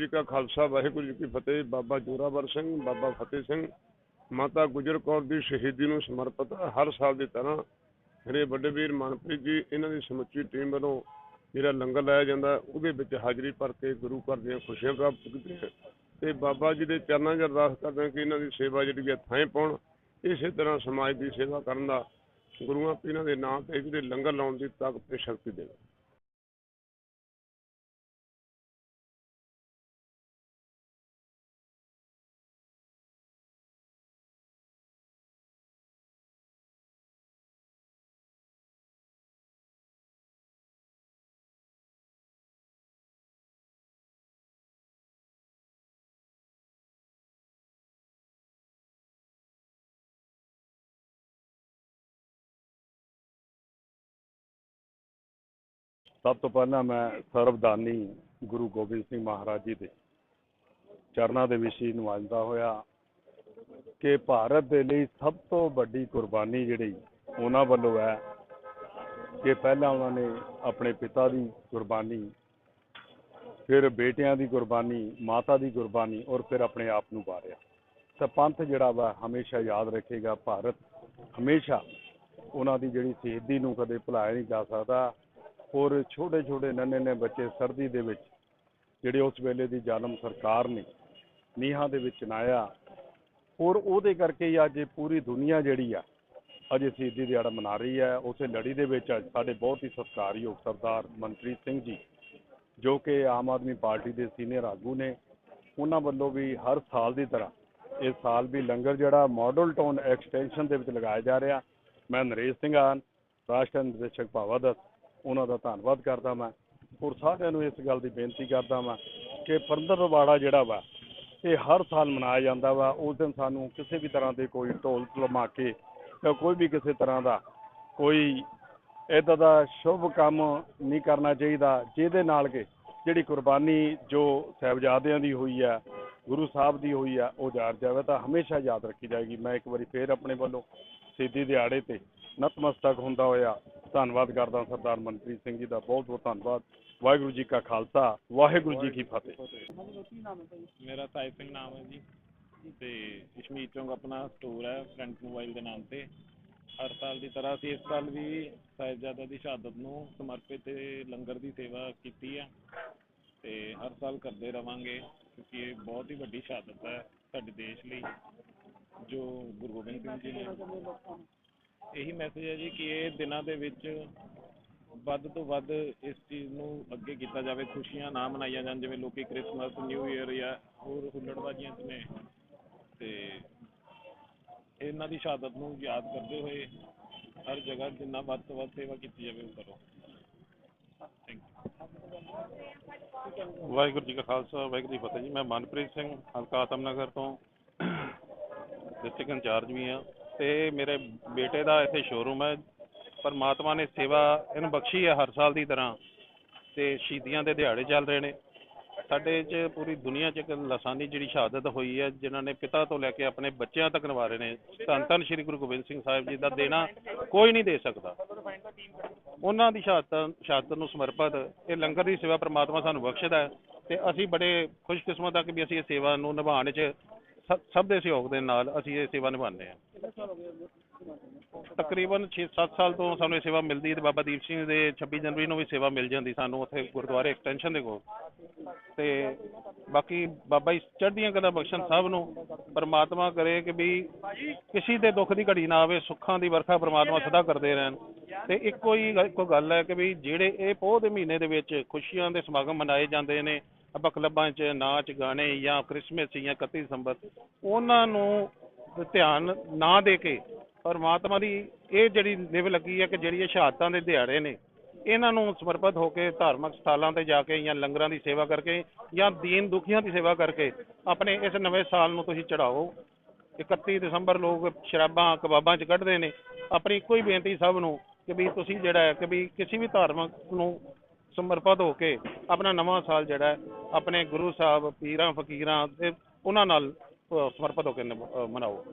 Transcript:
ਜੀ ਕਾ ਖਾਲਸਾ, ਵਾਹਿਗੁਰੂ ਜੀ ਕੀ ਫਤਿਹ। ਬਾਬਾ ਜੋਰਾਵਰ ਸਿੰਘ, ਬਾਬਾ ਫਤਿਹ ਸਿੰਘ, ਮਾਤਾ ਗੁਜਰ ਕੌਰ ਦੀ ਸ਼ਹੀਦੀ ਨੂੰ ਸਮਰਪਿਤ ਹਰ ਸਾਲ ਦੀ ਤਰ੍ਹਾਂ ਮੇਰੇ ਵੱਡੇ ਵੀਰ ਮਨਪ੍ਰੀਤ ਜੀ, ਇਹਨਾਂ ਦੀ ਸਮੁੱਚੀ ਟੀਮ ਵੱਲੋਂ ਜਿਹੜਾ ਲੰਗਰ ਲਾਇਆ ਜਾਂਦਾ, ਉਹਦੇ ਵਿੱਚ ਹਾਜ਼ਰੀ ਭਰ ਕੇ ਗੁਰੂ ਘਰ ਦੀਆਂ ਖੁਸ਼ੀਆਂ ਪ੍ਰਾਪਤ ਕੀਤੀਆਂ। ਤੇ ਬਾਬਾ ਜੀ ਦੇ ਚਰਨਾਂ 'ਚ ਅਰਦਾਸ ਕਰਦੇ ਹਾਂ ਕਿ ਇਹਨਾਂ ਦੀ ਸੇਵਾ ਜਿਹੜੀ ਹੈ ਥਾਂ ਪਾਉਣ। ਇਸੇ ਤਰ੍ਹਾਂ ਸਮਾਜ ਦੀ ਸੇਵਾ ਕਰਨ ਦਾ ਗੁਰੂਆਂ, ਪੀਰਾਂ ਦੇ ਨਾਂ ਤੇ ਜਿਹੜੇ ਲੰਗਰ ਲਾਉਣ ਦੀ ਤਾਕਤ ਤੇ ਸ਼ਕਤੀ ਦੇਵੇ ਸਭ ਤੋਂ ਪਹਿਲਾਂ ਮੈਂ ਸਰਬਦਾਨੀ ਗੁਰੂ ਗੋਬਿੰਦ ਸਿੰਘ ਮਹਾਰਾਜ ਜੀ ਦੇ ਚਰਨਾਂ ਦੇ ਵਿੱਚ ਹੀ ਨਵਾਜ਼ਦਾ ਹੋਇਆ ਕਿ ਭਾਰਤ ਦੇ ਲਈ ਸਭ ਤੋਂ ਵੱਡੀ ਕੁਰਬਾਨੀ ਜਿਹੜੀ ਉਹਨਾਂ ਵੱਲੋਂ ਹੈ ਕਿ ਪਹਿਲਾਂ ਉਹਨਾਂ ਨੇ ਆਪਣੇ ਪਿਤਾ ਦੀ ਕੁਰਬਾਨੀ, ਫਿਰ ਬੇਟਿਆਂ ਦੀ ਕੁਰਬਾਨੀ, ਮਾਤਾ ਦੀ ਕੁਰਬਾਨੀ ਔਰ ਫਿਰ ਆਪਣੇ ਆਪ ਨੂੰ ਵਾਰਿਆ। ਤਾਂ ਪੰਥ ਜਿਹੜਾ ਵਾ ਹਮੇਸ਼ਾ ਯਾਦ ਰੱਖੇਗਾ, ਭਾਰਤ ਹਮੇਸ਼ਾ ਉਹਨਾਂ ਦੀ ਜਿਹੜੀ ਸ਼ਹੀਦੀ ਨੂੰ ਕਦੇ ਭੁਲਾਇਆ ਨਹੀਂ ਜਾ ਸਕਦਾ। ਔਰ ਛੋਟੇ ਛੋਟੇ ਨੰਨੇ ਨੇ ਬੱਚੇ ਸਰਦੀ ਦੇ ਵਿੱਚ, ਜਿਹੜੇ ਉਸ ਵੇਲੇ ਦੀ ਜ਼ਾਲਮ ਸਰਕਾਰ ਨੇ ਨੀਹਾਂ ਦੇ ਵਿੱਚ ਚਨਾਇਆ ਔਰ ਉਹਦੇ ਕਰਕੇ ਹੀ ਅੱਜ ਇਹ ਪੂਰੀ ਦੁਨੀਆ ਜਿਹੜੀ ਆ, ਅੱਜ ਸ਼ਹੀਦੀ ਦਿਹਾੜਾ ਮਨਾ ਰਹੀ ਹੈ। ਉਸੇ ਲੜੀ ਦੇ ਵਿੱਚ ਅੱਜ ਸਾਡੇ ਬਹੁਤ ਹੀ ਸਤਿਕਾਰਯੋਗ ਸਰਦਾਰ ਮਨਪ੍ਰੀਤ ਸਿੰਘ ਜੀ, ਜੋ ਕਿ ਆਮ ਆਦਮੀ ਪਾਰਟੀ ਦੇ ਸੀਨੀਅਰ ਆਗੂ ਨੇ। ਉਹਨਾਂ ਵੱਲੋਂ ਵੀ ਹਰ ਸਾਲ ਦੀ ਤਰ੍ਹਾਂ, ਇਸ ਸਾਲ ਵੀ ਲੰਗਰ ਜਿਹੜਾ ਮਾਡਲ ਟਾਊਨ ਐਕਸਟੈਂਸ਼ਨ ਦੇ ਵਿੱਚ ਲਗਾਇਆ ਜਾ ਰਿਹਾ। ਮੈਂ ਨਰੇਸ਼ ਸਿੰਘ ਆਨ, ਰਾਸ਼ਟਰ ਨਿਰਦੇਸ਼ਕ ਭਾਵਾਦਤ ਉਹਨਾਂ ਦਾ ਧੰਨਵਾਦ ਕਰਦਾ ਮੈਂ। ਔਰ ਸਾਰਿਆਂ ਨੂੰ ਇਸ ਗੱਲ ਦੀ ਬੇਨਤੀ ਕਰਦਾ ਮੈਂ ਕਿ ਪੰਦਰਵਾੜਾ ਜਿਹੜਾ ਵਾ, ਇਹ ਹਰ ਸਾਲ ਮਨਾਇਆ ਜਾਂਦਾ ਵਾ। ਉਸ ਦਿਨ ਸਾਨੂੰ ਕਿਸੇ ਵੀ ਤਰ੍ਹਾਂ ਦੇ ਕੋਈ ਢੋਲ ਧਮਾਕੇ ਜਾਂ ਕੋਈ ਵੀ ਕਿਸੇ ਤਰ੍ਹਾਂ ਦਾ ਕੋਈ ਇਦਾਂ ਦਾ ਸ਼ੁਭ ਕੰਮ ਨਹੀਂ ਕਰਨਾ ਚਾਹੀਦਾ, ਜਿਹਦੇ ਨਾਲ ਕਿ ਜਿਹੜੀ ਕੁਰਬਾਨੀ ਜੋ ਸਾਹਿਬਜ਼ਾਦਿਆਂ ਦੀ ਹੋਈ ਆ, ਗੁਰੂ ਸਾਹਿਬ ਦੀ ਹੋਈ ਆ, ਉਹ ਯਾਦ ਜਾਵੇ ਤਾਂ ਹਮੇਸ਼ਾ ਯਾਦ ਰੱਖੀ ਜਾਏਗੀ। ਮੈਂ ਇੱਕ ਵਾਰੀ ਫੇਰ ਆਪਣੇ ਵੱਲੋਂ ਸਿੱਧੀ ਦਿਹਾੜੇ ਤੇ ਨਤਮਸਤਕ ਹੁੰਦਾ ਹੋਇਆ ਧੰਨਵਾਦ ਕਰਦਾ ਸਰਦਾਰ ਮਨਪ੍ਰੀਤ ਸਿੰਘ ਜੀ ਦਾ, ਬਹੁਤ ਬਹੁਤ ਧੰਨਵਾਦ। ਵਾਹਿਗੁਰੂ ਜੀ ਕਾ ਖਾਲਸਾ, ਵਾਹਿਗੁਰੂ ਜੀ ਕੀ ਫਤਿਹ। ਮੇਰਾ ਸਾਹਿਬ ਸਿੰਘ ਨਾਮ ਹੈ ਜੀ ਤੇ ਇਸ਼ਮੀਤ ਚੌਂਕ ਆਪਣਾ ਸਟੋਰ ਹੈ ਫਰੰਟ ਮੋਬਾਈਲ ਦੇ ਨਾਮ ਤੇ। ਹਰ ਸਾਲ ਦੀ ਤਰ੍ਹਾਂ ਅਸੀਂ ਇਸ ਸਾਲ ਵੀ ਸਾਹਿਬਜ਼ਾਦਾ ਦੀ ਸ਼ਹਾਦਤ ਨੂੰ ਸਮਰਪਿਤ ਲੰਗਰ ਦੀ ਸੇਵਾ ਕੀਤੀ ਹੈ ਤੇ ਹਰ ਸਾਲ ਕਰਦੇ ਰਵਾਂਗੇ ਕਿਉਂਕਿ ਇਹ ਬਹੁਤ ਹੀ ਵੱਡੀ ਸ਼ਹਾਦਤ ਹੈ ਸਾਡੇ ਦੇਸ਼ ਲਈ, ਜੋ ਗੁਰੂ ਗੋਬਿੰਦ ਸਿੰਘ ਜੀ ਨੇ ਇਹੀ ਮੈਸੇਜ ਹੈ ਜੀ ਕਿ ਇਹ ਦਿਨਾਂ ਦੇ ਵਿੱਚ ਵੱਧ ਤੋਂ ਵੱਧ ਇਸ ਚੀਜ਼ ਨੂੰ ਅੱਗੇ ਕੀਤਾ ਜਾਵੇ, ਖੁਸ਼ੀਆਂ ਨਾ ਮਨਾਈਆਂ ਜਾਣ, ਜਿਵੇਂ ਲੋਕੀ ਕ੍ਰਿਸਮਸ ਨਿਊ ਇਅਰ ਜਾਂ ਹੋਰ ਹੁੱਲੜਬਾਜ਼ੀਆਂ 'ਚ ਨੇ। ਤੇ ਇਹਨਾਂ ਦੀ ਸ਼ਹਾਦਤ ਨੂੰ ਯਾਦ ਕਰਦੇ ਹੋਏ ਹਰ ਜਗ੍ਹਾ ਜਿੰਨਾ ਵੱਧ ਤੋਂ ਵੱਧ ਸੇਵਾ ਕੀਤੀ ਜਾਵੇ, ਉਹ ਕਰੋ। ਥੈਂਕ ਯੂ ਵਾਹਿਗੁਰੂ ਜੀ ਕਾ ਖਾਲਸਾ, ਵਾਹਿਗੁਰੂ ਜੀ ਕੀ ਫਤਿਹ ਜੀ। ਮੈਂ ਮਨਪ੍ਰੀਤ ਸਿੰਘ, ਹਲਕਾ ਆਤਮਨਗਰ ਤੋਂ। ਡਿਸਟ੍ਰਿਕਟ ਇੰਚਾਰਜ ਵੀ ਹਾਂ। ਤੇ ਮੇਰੇ ਬੇਟੇ ਦਾ ਇੱਥੇ ਸ਼ੋਰੂਮ ਹੈ। ਪਰਮਾਤਮਾ ਨੇ ਸੇਵਾ ਇਹਨੂੰ ਬਖਸ਼ੀ ਹੈ ਹਰ ਸਾਲ ਦੀ ਤਰ੍ਹਾਂ ਤੇ ਸ਼ਹੀਦੀਆਂ ਦੇ ਦਿਹਾੜੇ ਚੱਲ ਰਹੇ ਨੇ। ਸਾਡੇ 'ਚ ਪੂਰੀ ਦੁਨੀਆ 'ਚ ਇੱਕ ਲਸਾਨੀ ਜਿਹੜੀ ਸ਼ਹਾਦਤ ਹੋਈ ਹੈ, ਜਿਨ੍ਹਾਂ ਨੇ ਪਿਤਾ ਤੋਂ ਲੈ ਕੇ ਆਪਣੇ ਬੱਚਿਆਂ ਤੱਕ ਨਿਭਾ ਰਹੇ ਨੇ। ਧੰਨ ਧੰਨ ਸ੍ਰੀ ਗੁਰੂ ਗੋਬਿੰਦ ਸਿੰਘ ਸਾਹਿਬ ਜੀ ਦਾ ਦੇਣਾ ਕੋਈ ਨਹੀਂ ਦੇ ਸਕਦਾ। ਉਹਨਾਂ ਦੀ ਸ਼ਹਾਦਤ ਸ਼ਹਾਦਤ ਨੂੰ ਸਮਰਪਿਤ ਇਹ ਲੰਗਰ ਦੀ ਸੇਵਾ ਪ੍ਰਮਾਤਮਾ ਸਾਨੂੰ ਬਖਸ਼ਦਾ ਹੈ ਤੇ ਅਸੀਂ ਬੜੇ ਖੁਸ਼ਕਿਸਮਤ ਹਾਂ ਕਿ ਵੀ ਅਸੀਂ ਇਹ ਸੇਵਾ ਨੂੰ ਨਿਭਾਉਣ 'ਚ ਸਭ- ਸਭ ਦੇ ਸਹਿਯੋਗ ਦੇ ਨਾਲ ਅਸੀਂ ਇਹ ਸੇਵਾ ਨਿਭਾਉਂਦੇ ਹਾਂ। ਤਕਰੀਬਨ 6-7 ਸਾਲ ਤੋਂ ਸਾਨੂੰ ਇਹ ਸੇਵਾ ਮਿਲਦੀ ਹੈ ਤੇ ਬਾਬਾ ਦੀਪ ਸਿੰਘ ਦੇ 26 ਜਨਵਰੀ ਨੂੰ ਵੀ ਸੇਵਾ ਮਿਲ ਜਾਂਦੀ ਸਾਨੂੰ ਉੱਥੇ ਗੁਰਦੁਆਰੇ ਐਕਸਟੈਂਸ਼ਨ ਦੇ ਕੋਲ। ਤੇ ਬਾਕੀ ਬਾਬਾ ਜੀ ਚੜ੍ਹਦੀਆਂ ਕਲਾ ਬਖਸ਼ਣ ਸਾਹਿਬ ਨੂੰ ਪਰਮਾਤਮਾ ਕਰੇ ਕਿ ਵੀ ਕਿਸੇ ਦੇ ਦੁੱਖ ਦੀ ਘੜੀ ਨਾ ਆਵੇ, ਸੁੱਖਾਂ ਦੀ ਵਰਖਾ ਪਰਮਾਤਮਾ ਸਦਾ ਕਰਦੇ ਰਹਿਣ। ਤੇ ਇੱਕੋ ਹੀ ਇੱਕੋ ਗੱਲ ਹੈ ਕਿ ਵੀ ਜਿਹੜੇ ਇਹ ਪੋਹ ਦੇ ਮਹੀਨੇ ਦੇ ਵਿੱਚ ਖੁਸ਼ੀਆਂ ਦੇ ਸਮਾਗਮ ਮਨਾਏ ਜਾਂਦੇ ਨੇ ਆਪਾਂ ਕਲੱਬਾਂ 'ਚ ਨਾਚ, ਗਾਣੇ ਜਾਂ ਕ੍ਰਿਸਮਸ ਜਾਂ 31 ਦਸੰਬਰ ਉਹਨਾਂ ਨੂੰ ਧਿਆਨ ਨਾ ਦੇ ਕੇ ਪਰਮਾਤਮਾ ਦੀ ਇਹ ਜਿਹੜੀ ਨਿਵ ਲੱਗੀ ਹੈ ਕਿ ਜਿਹੜੀ ਇਹ ਸ਼ਹਾਦਤਾਂ ਦੇ ਦਿਹਾੜੇ ਨੇ, ਇਹਨਾਂ ਨੂੰ ਸਮਰਪਿਤ ਹੋ ਕੇ ਧਾਰਮਿਕ ਸਥਾਲਾਂ ਤੇ ਜਾ ਕੇ ਜਾਂ ਲੰਗਰਾਂ ਦੀ ਸੇਵਾ ਕਰਕੇ ਜਾਂ ਦੀਨ ਦੁਖੀਆਂ ਦੀ ਸੇਵਾ ਕਰਕੇ ਆਪਣੇ ਇਸ ਨਵੇਂ ਸਾਲ ਨੂੰ ਤੁਸੀਂ ਚੜਾਓ 31 ਦਸੰਬਰ ਲੋਕ ਸ਼ਰਾਬਾਂ, ਕਬਾਬਾਂ 'ਚ ਕੱਢਦੇ ਨੇ। ਆਪਣੀ ਇੱਕੋ ਹੀ ਬੇਨਤੀ ਸਭ ਨੂੰ ਕਿ ਵੀ ਤੁਸੀਂ ਜਿਹੜਾ ਹੈ ਕਿ ਵੀ ਕਿਸੇ ਵੀ ਧਾਰਮਿਕ ਨੂੰ ਸਮਰਪਿਤ ਹੋ ਕੇ ਆਪਣਾ ਨਵਾਂ ਸਾਲ ਜਿਹੜਾ ਆਪਣੇ ਗੁਰੂ ਸਾਹਿਬ, ਪੀਰਾਂ, ਫਕੀਰਾਂ ਤੇ ਉਹਨਾਂ ਨਾਲ ਸਮਰਪਿਤ ਹੋ ਕੇ ਮਨਾਓ।